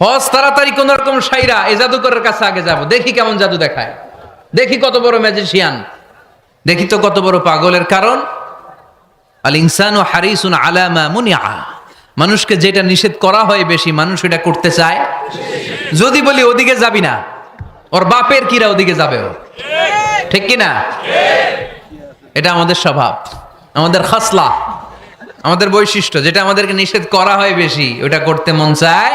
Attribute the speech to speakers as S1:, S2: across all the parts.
S1: হজ তাড়াতাড়ি কোন রকম সাইরা, এই জাদুকরের কাছে আগে যাব। দেখি কেমন জাদু দেখায়। দেখি কত বড় ম্যাজিশিয়ান দেখি তো কত বড় পাগলের কারণ। আল ইনসান ও হারিসুন আলামা মুনিয়া মানুষকে যেটা নিষেধ করা হয় বেশি, মানুষ এটা করতে চায়। যদি বলি ওদিকে যাবি না, ওর বাপের কিরা ওদিকে যাবে ও। ঠিক কি না এটা আমাদের স্বভাব, আমাদের খাসলা, আমাদের বৈশিষ্ট্য। যেটা আমাদেরকে নিষেধ করা হয় বেশি, ওটা করতে মন চায়।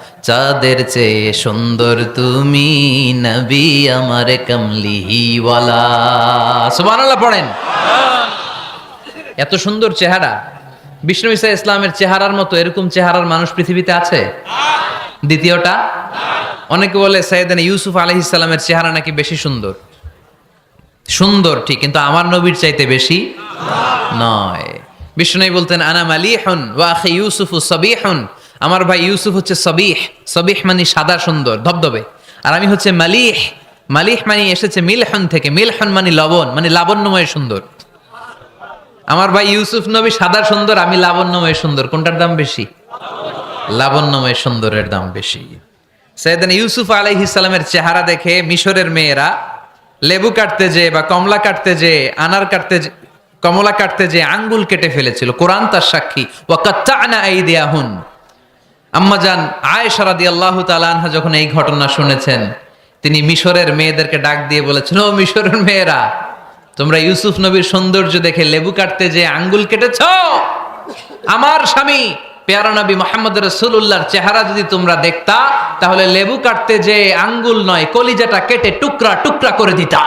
S1: চাঁদের চেয়ে সুন্দর তুমি নবী আমার কমলিহিওয়ালা। সুবহানাল্লাহ পড়েন। এত সুন্দর চেহারা। বিষ্ণু ইসা ইসলামের চেহারার মতো এরকম চেহারার মানুষ পৃথিবীতে আছে? দ্বিতীয়টা, অনেকে বলে সাইয়েদান ইউসুফ আলহিস সালামের চেহারা নাকি বেশি সুন্দর? সুন্দর ঠিক, কিন্তু আমার নবীর চাইতে বেশি নয়। বিষ্ণু বলতেন, আনা মালিহন ওয়াখে ইউসুফ সবিহন। আমার ভাই ইউসুফ হচ্ছে সবিহ সবিহ মানে সাদা সুন্দর, ধবধবে। আর আমি হচ্ছে মালিহ মালিহ মানে এসেছে মিলহন থেকে, মিলহন মানে লবণ মানে লাবণ্যময় সুন্দর। আমার ভাই ইউসুফ নবী সাদা সুন্দর, আমি লাবণ্যময় সুন্দর, কোনটার দাম বেশি? লাবণ্যময় সুন্দরের দাম বেশি। সৈয়দান ইউসুফ আলাইহিস সালামের চেহারা দেখে মিশরের মেয়েরা লেবু কাটতে যে বা কমলা কাটতে যে আনার কাটতে যে, কমলা কাটতে যে আঙ্গুল কেটে ফেলেছিল। কোরআন তার সাক্ষী, ওয়াকাত্তানা আইদিয়াহুন। আম্মা জান আয়েশা রাদিয়াল্লাহু তাআলা আনহা যখন এই ঘটনা শুনেছেন, তিনি মিশরের মেয়েদেরকে ডাক দিয়ে বলেছেন, ও মিশরের মেয়েরা, তোমরা ইউসুফ নবীর সৌন্দর্য দেখে লেবু কাটতে যে আঙ্গুল কেটেছ? আমার স্বামী, পেয়ারা নবী মোহাম্মদ রসুল্লাহর চেহারা যদি তোমরা দেখতা, তাহলে লেবু কাটতে যে আঙ্গুল নয়, কলিজাটা কেটে টুকরা টুকরা করে দিতা।